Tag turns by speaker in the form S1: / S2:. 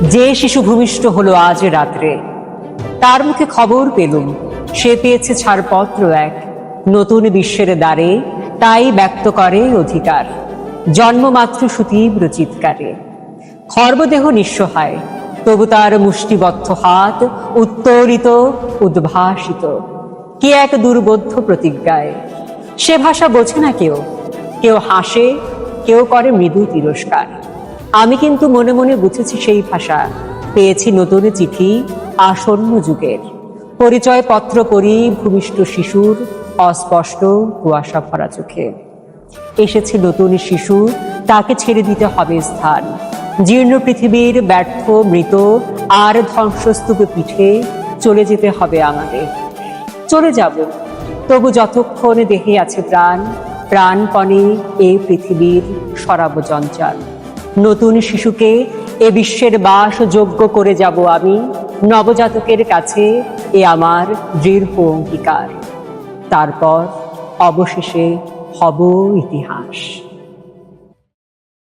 S1: যে শিশু ভূমিষ্ঠ হলো আজ রাত্রে, তার মুখে খবর পেলুম। সে পেয়েছে ছাড়পত্র এক। নতুন বিশ্বের দ্বারে তাই ব্যক্ত করে অধিকার। জন্মমাত্র সুতীব্র চিৎকারে। খর্বদেহ নিঃসহায় তবু তার মুষ্টিবদ্ধ হাত উত্তরিত উদ্ভাসিত। কে এক দুর্বোধ্য প্রতিজ্ঞায়? সে ভাষা বোঝে না কেউ। কেউ হাসে, কেউ করে মৃদু তিরস্কার। আমি কিন্তু মনে মনে বুঝেছি সেই ভাষা। পেয়েছি নতুন চিঠি আসন্ন যুগের। পরিচয় পত্র করি ভূমিষ্ঠ শিশুর, অস্পষ্ট কুয়াশা ভরা চোখে। এসেছে নতুন শিশু, তাকে ছেড়ে দিতে হবে স্থান। জীর্ণ পৃথিবীর ব্যর্থ, মৃত, আর ধ্বংসস্তূপ পিঠে চলে যেতে হবে আমাদের। চলে যাব। তবু যতক্ষণ দেহে আছে প্রাণ, প্রাণপণে এই পৃথিবীর সরাব জঞ্জাল। নতুন শিশুকে এ বিশ্বের বাসযোগ্য করে যাব আমি। নবজাতকের কাছে এ আমার দৃঢ় অঙ্গীকার। তারপর অবশেষে হব ইতিহাস।